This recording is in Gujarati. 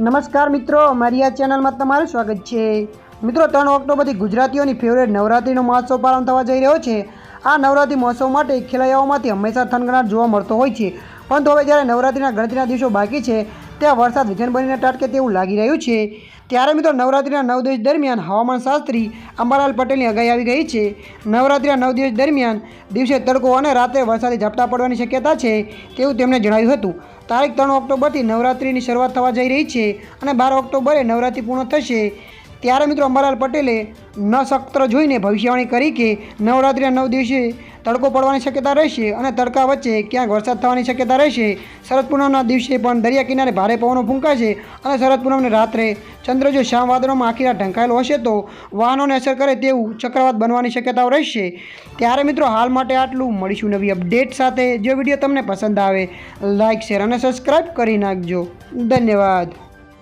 નમસ્કાર મિત્રો મારી આ ચેનલમાં તમારું સ્વાગત છે. મિત્રો, ત્રણ ઓક્ટોબરથી ગુજરાતીઓની ફેવરેટ નવરાત્રિનો મહોત્સવ પ્રારંભ થવા જઈ રહ્યો છે. આ નવરાત્રિ મહોત્સવ માટે ખેલૈયાઓમાંથી હંમેશા થનગનાટ જોવા મળતો હોય છે. પરંતુ હવે જ્યારે નવરાત્રિના ગણતરીના દિવસો બાકી છે, ત્યાં વરસાદ વિઘન બનીને ટાટકે તેવું લાગી રહ્યું છે. ત્યારે મિત્રો, નવરાત્રિના નવ દિવસ દરમિયાન હવામાન શાસ્ત્રી અંબાલાલ પટેલની આગાહી આવી ગઈ છે. નવરાત્રિના નવ દિવસ દરમિયાન દિવસે તડકો અને રાત્રે વરસાદી ઝાપટા પડવાની શક્યતા છે, તેવું તેમણે જણાવ્યું હતું. તારીખ ત્રણ ઓક્ટોબરથી નવરાત્રિની શરૂઆત થવા જઈ રહી છે અને બાર ઓક્ટોબરે નવરાત્રિ પૂર્ણ થશે. ત્યારે મિત્રો અંબાલાલ પટેલે નક્ષત્ર જોઈને ભવિષ્યવાણી કરી કે નવરાત્રિના નવ દિવસે તડકો પડવાની શક્યતા રહેશે અને તડકા વચ્ચે ક્યાંક વરસાદ થવાની શક્યતા રહેશે. શરદ પૂનમના દિવસે પણ દરિયા કિનારે ભારે પવનો ફૂંકાશે અને શરદ પૂનમને રાત્રે ચંદ્ર જો શ્યામ વાદળોમાં આખી રાત ઢંકાયેલો હશે તો વાહનોને અસર કરે તેવું ચક્રવાત બનવાની શક્યતાઓ રહેશે. ત્યારે મિત્રો હાલ માટે આટલું. મળીશું નવી અપડેટ સાથે. જો વીડિયો તમને પસંદ આવે લાઇક શેર અને સબસ્ક્રાઈબ કરી નાખજો. ધન્યવાદ.